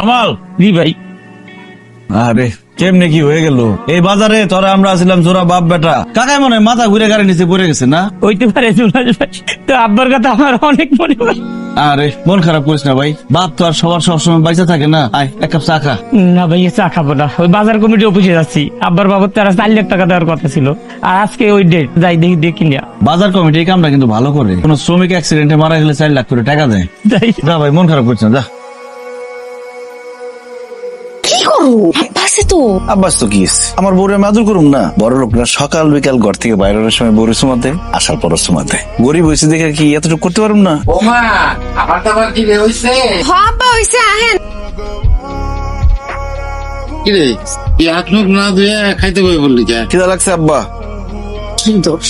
কামাল জি ভাই। আরে কেমনে কি হয়ে গেল? এই বাজারে তোরা আমরা আছিলাম জোরা বাপ বেটা। কাকাই মনে হয় মাথা ঘুরে গাড়ি নিচে পড়ে গেছে না? হইতে পারে ভাই। তো আব্বার কথা আমার অনেক মনে পড়ে। আরে মন খারাপ করিস না ভাই। বাপ তো আর সবার সবসময় বাইসা থাকে না? আয় এক কাপ চা খা। না ভাই চা খাব না। ওই বাজার কমিটি অফিসে যাচ্ছি। আব্বার বাবুর তারা চার লাখ টাকা দেওয়ার কথা ছিল। আর আজকে ওই ডেট যাই দেখি দেখি না বাজার কমিটি কামটা কিন্তু ভালো করে। কোন শ্রমিক অ্যাক্সিডেন্টে মারা গেলে চার লাখ করে টাকা দেয়। যা ভাই মন খারাপ করছে না যা। করো আব্বাসে তো। আব্বাস তো কি আমার বউরে মাদুর করুম না। বড় লোকরা সকাল বিকাল ঘর থেকে বাইরের সময় বউরে সুমাতে আসার পর সুমাতে গরিব হয়েছে দেখে কি এতটুকু করতে পারুম না? ওমা আমার তো কি হইছে? হ আব্বা হইছে আহেন। কি রে তুই হাত মুখ না ধুয়ে খাইতে বই বললি যা খিদা লাগছে আব্বা। কি দোষ?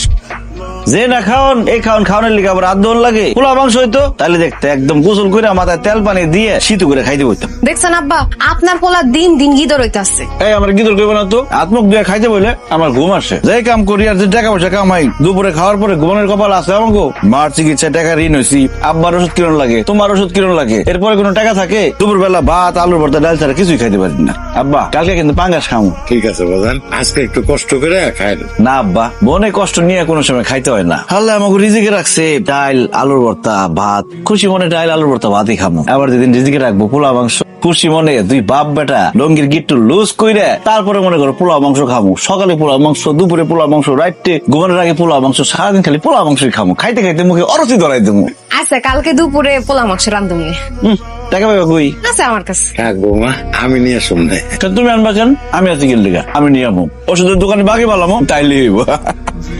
যে না খাওন এই খাওন খাওয়ানোর লিগে আবার আদন লাগে। পোলা মাংস হইতো তাহলে দেখতে একদম গোসল করে মাথায় তেল পানি দিয়ে শীত করে খাইতে বইতাম। দেখছেন আব্বা আপনার পোলা দিন দিন গিদর হইতাছে। এই আমার গিদর করব না তো? আত্মক দিয়ে খাইতে বলে আমার ঘুম আসে। যাই কাম করি আর যে টাকা পয়সা কামাই দুপুরে খাওয়ার পরে ঘুমানোর কপাল আছে আমাকে মার চিকিৎসা টাকা ঋণ হয়েছি আব্বার ওষুধ কিরণ লাগে? তোমার ওষুধ কিরণ লাগে? এরপরে কোনো টাকা থাকে? দুপুর বেলা ভাত আলুর ভর্তা ডাল ছাড়া কিছুই খাইতে পারি না। আব্বা কালকে কিন্তু পাঙ্গাস খামু। ঠিক আছে বাজান। আজকে একটু কষ্ট করে খাই না আব্বা মনে কষ্ট নিয়ে কোনো সময় খাইতে হয় না। আল্লাহ আমাকে রিজিকে রাখছে ডাইল আলুর ভর্তা ভাত। খুশি মনে ডাল আলুর ভর্তা ভাতই খামো। আবার যেদিন রিজিকে রাখব পোলা মাংস। খুশি মনে দুই বাপ বেটা লঙ্গির গিট্টু লুজ কইরে তারপরে মনে করো পোলা মাংস খামু। সকালে পোলা মাংস দুপুরে পোলা মাংস রাইতে ঘুমানোর আগে পোলা মাংস সারাদিন খালি পোলা মাংসই খামু। খাইতে খাইতে মুখে অরতি ধরাই দেবো আচ্ছা কালকে দুপুরে পোলা মাংস রান্ধুনি হুম, টাকা পাবে কই? আছে আমার কাছে। থাক বৌমা আমি নিয়ে শুনলে তুমি আনবা কেন? আমি আছি গেল আমি নিয়ে আমু। ওষুধের দোকানে বাকি পালামো তাইলে হইব।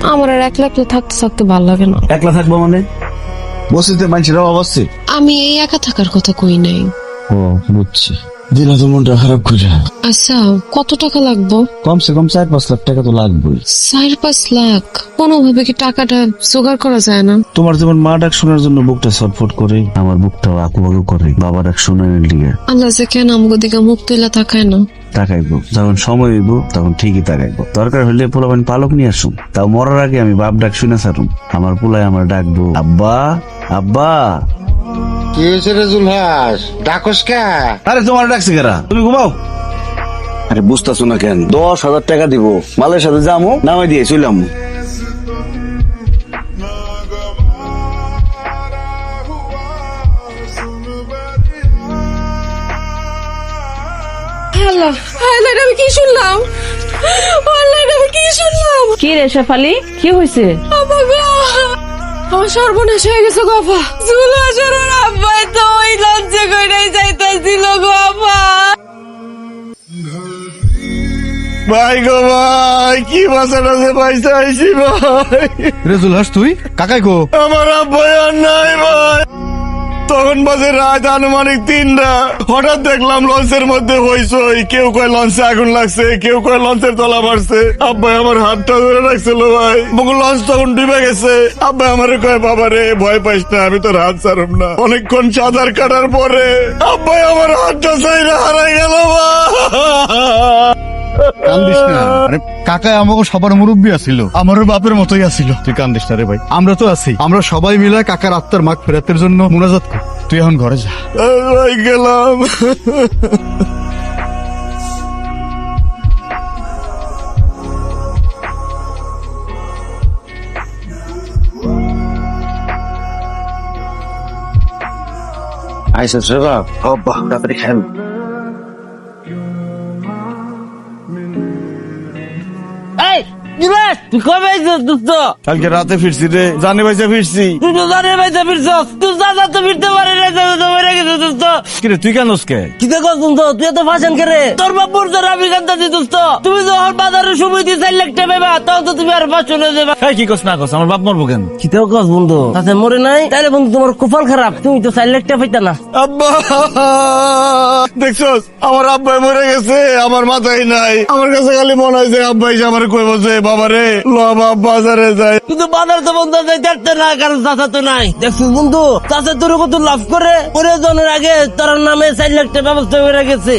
আমার আর একলা একলা থাকতে থাকতে ভালো লাগে না। একলা থাকব মানে? বসিতে মানুষের অবশ্যই আমি এই একা থাকার কথা কই নাই। ও বুঝছি। দিলা তো মনটা খারাপ করে। আচ্ছা কত টাকা লাগবো? কমসে কম চার পাঁচ লাখ টাকা তো লাগবেই। চার পাঁচ লাখ? কোনোভাবে কি টাকাটা জোগাড় করা যায় না? তোমার যেমন মা ডাক শোনার জন্য বুকটা ছটফট করে আমার বুকটাও আকুবাকু করে বাবা ডাক শোনানোর লিগে আল্লাহ যে কেন আমগো দিকে মুখ তুইলা তাকায় না? তাকাইবো। যখন সময় হইব তখন ঠিকই তাকাইবো। দরকার হলে পোলাপান পালক নিয়ে আসুন। তাও মরার আগে আমি বাপ ডাক শুনে সারুম আমার পোলায় আমার ডাকবো। আব্বা আব্বা! কি হয়েছে রে জুলহাস? ডাকস কে? আরে তোমার ডাকছে কেরা? তুমি ঘুমাও। আরে বুঝতেছো না কেন? দশ হাজার টাকা দিব। মালের সাথে যামো নামাই দিয়ে চলাম আল্লাহ আল্লাহ আমি কি শুনলাম? আল্লাহ আমি কি শুনলাম? কি রে শেফালি কি হয়েছে আমার সর্বনাশ হয়ে গেছে গফা জুলা সরার আব্বাই তো ওই লঞ্চে কইরাই যাইতাছিল গফা ভাই গো ভাই কি বাঁচাটা যে পাইছে আইসি ভাই। রেজুল হাস তুই? কাকাই গো আমার আব্বাই আর নাই ভাই। তখন বাজে রাত আনুমানিক তিনটা। হঠাৎ দেখলাম লঞ্চের মধ্যে হইসই কেউ কয়, লঞ্চে আগুন লাগছে। কেউ কয়, লঞ্চের তলা মারছে আব্বাই আমার হাতটা ধরে রাখছিল, ভাই। মুখ লঞ্চ তখন ডুবে গেছে। আব্বাই আমারে কয় বাবা রে ভয় পাইস না, আমি তোর হাত ছাড়ব না। অনেকক্ষণ চাদার কাটার পরে আব্বাই আমার হাতটা চাইরা হারাই গেল, ভাই। কান্দিস না। আরে কাকাই আমাকে সবার মুরব্বী আছিল। আমারও বাপের মতোই আছিল। তুই কান্দিস না রে ভাই। আমরা তো আছি। আমরা সবাই মিলে কাকার আত্মার মাগ ফেরাতের জন্য মুনাজাত কর। তুই এখন ঘরে যা। ভাই গেলাম। আইসা সেবা বাবা তাড়াতাড়ি খেল তুই কবে আইছিস দোস্ত কালকে রাতে ফিরছি রে। জানে পয়সা ফিরছি। তুই তো জানে ভাইতে ফিরছস। তুই দাদা তো ফিরতে পারে না দাদা তো মরে গেছে দোস্ত কিরে তুই কেন কে কি দোস্ত তুই এত ভাষণ করে? তোর বাপুর আমি কান্দাছি দোস্ত তুমি তো হল বাজারের সময় দিয়ে চার লাখ টাকা পাবা তখন তো তুমি আর দেবা এই কি কস না কস? আমার বাপ মরবো কেন? কি তো কস বন্ধু তাতে মরে নাই তাহলে বন্ধু তোমার কপাল খারাপ। তুমি তো চার লাখ টাকা পাইতা না। আব্বা! দেখছস? আমার আব্বাই মরে গেছে আমার মাথায় নাই। আমার কাছে খালি মনে হয় যে আব্বাই যে আমার কই বসে বাবা রে ল বাজারে যাই। কিন্তু বাজার তো যাই দেখতে না কারণ চাচা তো নাই। দেখছিস বন্ধু, চাচা তোর কত লাভ করে পরে আগে তার নামে চার লাখ ব্যবস্থা করে গেছে।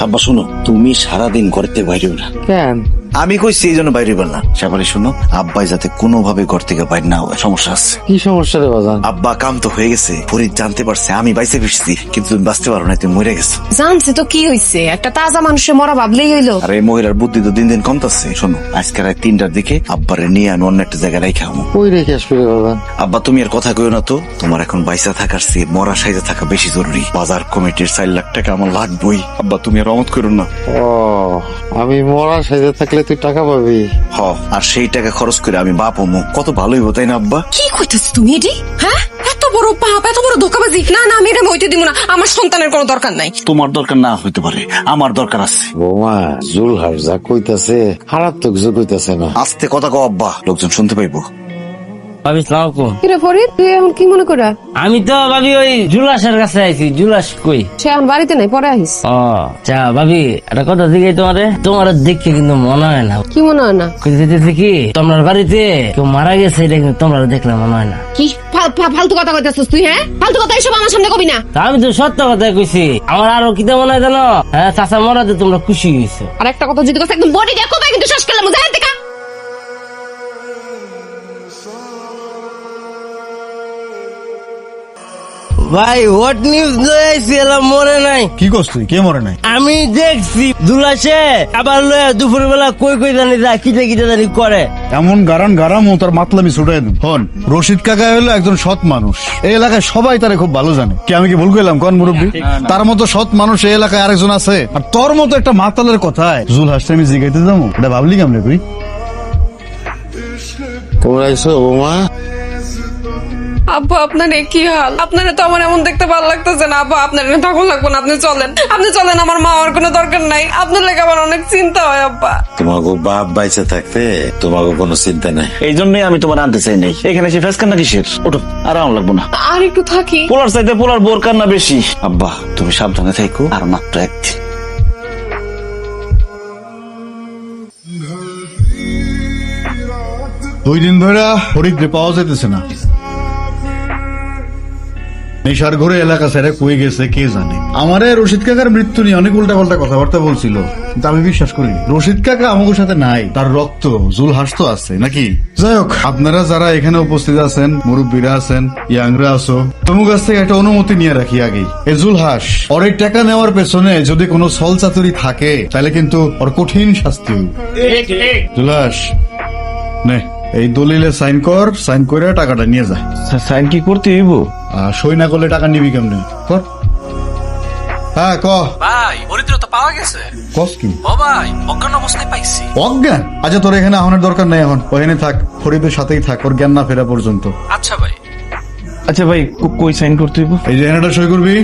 আব্বা শুনো তুমি সারাদিন বাইরেও না। কেন? আমি কইছি এই জন্য বাইরে না। শুনো আব্বাই যাতে কোনোভাবে ঘর থেকে বাইরে না হয়। সমস্যা আছে। কি সমস্যা রে বাজান? আব্বা কাম তো হয়ে গেছে ফরিদ জানতে পারছে আমি বাইসে ফিরছি কিন্তু তুমি বাঁচতে পারো না তুমি মরে গেছো। জানছে তো কি হইছে? একটা তাজা মানুষের মরা ভাবলেই হইল। আর এই মহিলার বুদ্ধি তো দিন দিন কমতাছে। শোনো আজকে রাত তিনটার দিকে আব্বারে নিয়ে আমি অন্য একটা জায়গায় রেখে আমো কই রেখে আসবি রে বাজান? আব্বা তুমি আর কথা কইও না তো। তোমার এখন বাইসা থাকার চেয়ে মরা সাইজে থাকা বেশি জরুরি। বাজার কমিটির চার লাখ টাকা আমার লাগবেই। আব্বা তুমি আর অমত করো না। ও আমি মরা সাইজে থাকলে তুই টাকা পাবি। হ আর সেই টাকা খরচ করে আমি বাপ হমু কত ভালোই হতো তাই না আব্বা? কি কইতেছ তুমি এটি হ্যাঁ? এত বড় পাপ এত বড় ধোকাবাজি। না না আমি এটা হইতে দিব না। আমার সন্তানের কোনো দরকার নাই। তোমার দরকার না হইতে পারে। আমার দরকার আছে। বৌমা জুলহার যা কইতাছে খারাপ তো কিছু কইতাছে না। আস্তে কথা কও আব্বা। লোকজন শুনতে পাইবো। ভাবি সালাম আলাইকুম। কিরে ফরিদ তুই এখন কি মনে করা? আমি তো ভাবি ওই জুলাসের কাছে আইছি জুলাস কই? সে এখন বাড়িতে নাই পরে আহিস ও চা ভাবি একটা কথা দিকে তোমারে। তোমার দেখে কিন্তু মনে হয় না। কি মনে হয় না? যেতেছে কি তোমার বাড়িতে কেউ মারা গেছে এটা কিন্তু তোমরা দেখলে মনে হয় না। কি ফালতু কথা কইতেছিস তুই হ্যাঁ? ফালতু কথা এসব আমার সামনে কবি না। আমি তো সত্য কথা কইছি। আমার আরও কিতা মনে হয় জানো? হ্যাঁ চাচা মরাতে তোমরা খুশি হয়েছো আর একটা কথা যদি কথা একদম বডি দেখো ভাই কিন্তু শেষ করলাম ভাই হোয়াট নিউজ লয়েছি এলাম মরে নাই। কি করছ তুই? কে মরে নাই? আমি দেখছি দুলাসে আবার লয়ে দুপুর বেলা কই কই জানি যায় কিটা কিটা জানি করে। এমন গারান গারাম ও তার মাতলামি ছুটাই দেন হন রশিদ কাকা হলো একজন সৎ মানুষ। এই এলাকায় সবাই তারে খুব ভালো জানে। কি আমি কি ভুল করলাম কোন মুরব্বী? তার মতো সৎ মানুষ এই এলাকায় আরেকজন আছে। আর তোর মতো একটা মাতালের কথায় জুল হাসতে আমি জিগাইতে যাব? এটা ভাবলি কেমনে তুই? তোমরা আইসো বৌমা। আব্বু আপনার কি হাল? আপনার তো আমার এমন দেখতে ভালো লাগতেছে না। আব্বু আপনার থাকুন লাগবো না আপনি চলেন। আপনি চলেন আমার মা আর কোনো দরকার নাই। আপনার লেগে আমার অনেক চিন্তা হয় আব্বা। তোমাকে বাপ বাইচে থাকতে তোমাকে কোনো চিন্তা নাই। এই জন্যই আমি তোমার আনতে চাই নাই। এখানে এসে ফেস কান্না কিসের? ওঠো আরাম লাগবো না। আর একটু থাকি। পোলার চাইতে পোলার বোর কান্না বেশি। আব্বা তুমি সাবধানে থাকো আর মাত্র একদিন দুই দিন ধরে হরিদ্রে পাওয়া যেতেছে না। নেশার ঘরে এলাকা ছেড়ে কই গেছে কে জানে? আমারে রশিদ কাকার মৃত্যু নিয়ে অনেক উল্টা পাল্টা কথাবার্তা বলছিল কিন্তু আমি বিশ্বাস করি রশিদ কাকা আমাদের সাথে নাই তার রক্ত জুল হাসতো আছে নাকি? যাই হোক আপনারা যারা এখানে উপস্থিত আছেন মুরব্বীরা আছেন ইয়াংরা আছো তোমার কাছ থেকে একটা অনুমতি নিয়ে রাখি আগেই। এ জুল হাস ওর এই টাকা নেওয়ার পেছনে যদি কোনো সল চাতুরি থাকে তাহলে কিন্তু ওর কঠিন শাস্তি হইবে। জুলহাস নে এই দলিলে সাইন কর সাইন করে টাকাটা নিয়ে যা। সাইন কি করতে হইব? সই না করলে টাকা নিবি কেমনে? কর। হ্যাঁ ক। ভাই হরিদ্র তো পাওয়া গেছে। কস কি? ও ভাই অজ্ঞান অবস্থায় পাইছি। অজ্ঞান? আচ্ছা তোর এখানে আহনের দরকার নাই এখন। ওখানে থাক ফরিদের সাথেই থাক ওর জ্ঞান না ফেরা পর্যন্ত। আচ্ছা ভাই। আচ্ছা ভাই কই সাইন করতে হইব? এই যে এখানেটা সই করবি?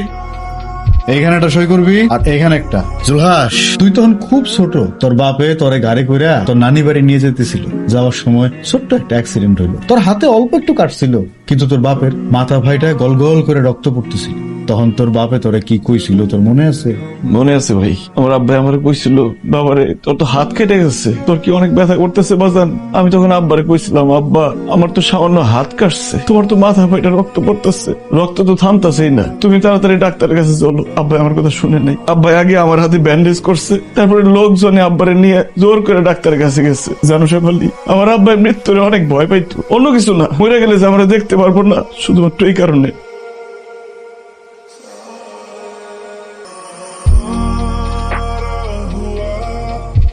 এইখানে একটা সই করবি? আর এখানে একটা। জুলহাস তুই তখন খুব ছোট। তোর বাপে তোরে গাড়ি কইরা তোর নানি বাড়ি নিয়ে যেতেছিল। যাওয়ার সময় ছোট্ট একটা অ্যাক্সিডেন্ট হইল। তোর হাতে অল্প একটু কাটছিল কিন্তু তোর বাপের মাথা ভাইটা গল গল করে রক্ত পড়তেছিল। তখন তোর বাপে তোরে কি কইছিল? তোর মনে আছে? মনে আছে ভাই। আমার আব্বাই আমার কইছিল, বাবারে, তোর তো হাত কেটে গেছে। তোর কি অনেক ব্যথা করতেছে, বাজান? আমি তখন আব্বারে কইছিলাম, আব্বা, আমার তো সামান্য হাত কাটছে। তোমার তো মাথা ফাইটা রক্ত পড়তেছে। রক্ত তো থামতাছেই না। তুমি তাড়াতাড়ি ডাক্তারের কাছে চলো। আব্বাই আমার কথা শুনে নাই। আব্বাই আগে আমার হাতে ব্যান্ডেজ করছে। তারপরে লোকজনে আব্বারে নিয়ে জোর করে ডাক্তারের কাছে গেছে। জানো শেফালি, আমার আব্বাই মৃত্যুরে অনেক ভয় পাইতো। অন্য কিছু না। মরে গেলে যে আমরা দেখতে পারব না, শুধুমাত্র এই কারণে।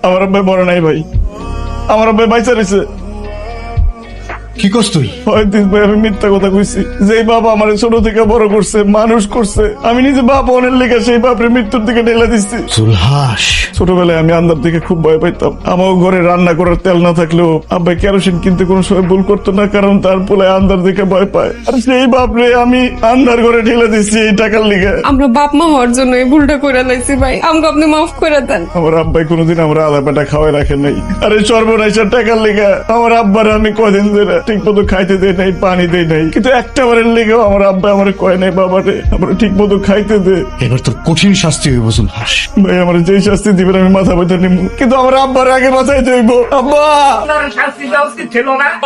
আমার বড় নাই ভাই। আমার আব্বাই বাইচা কি করছ তুই? হয়তো ভাই আমি মিথ্যা কথা কইছি। যে বাবা আমার ছোট থেকে বড় করছে মানুষ করছে আমি নিজে বাপ অনেক লেখা সেই বাপের মৃত্যুর দিকে ঢেলে দিচ্ছি। জুলহাস ছোটবেলায় আমি আন্দার দিকে খুব ভয় পাইতাম। আমার ঘরে রান্না করার তেল না থাকলেও আব্বাই কেরোসিন কিনতে কোনো সময় ভুল করতো না কারণ তার পোলায় আন্দার দিকে ভয় পায়। আর সেই বাপরে আমি আন্দার ঘরে ঢেলে দিচ্ছি এই টাকার লিগে। আমরা বাপ মা হওয়ার জন্য এই ভুলটা করে লাইছি ভাই। আমাকে আপনি মাফ করে দেন। আমার আব্বাই কোনোদিন আমার আদা পেটা খাওয়াই রাখে নাই। আরে সর্বনাশের টাকার লেগা আমার আব্বার আমি কদিন ধরে ঠিক মতো খাইতে দেয় নাই পানি দেয় নাই। কিন্তু একটা বারের লেগেও আমার আব্বা আমার কয় নাই বাবারে আমার ঠিক মতো খাইতে দে। এবার তোর কঠিন শাস্তি হইব জুলহাস ভাই আমার যেই শাস্তি দিবেন আমি মাথা ব্যথা নিব কিন্তু আমার আব্বার আগে মাথায় দেব আব্বা!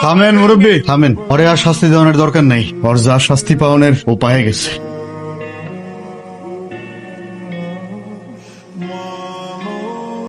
থামেন মুরব্বী থামেন। পরে আর শাস্তি দেওয়ানোর দরকার নাই। ওর যা শাস্তি পাওয়ানোর ও পায়ে গেছে।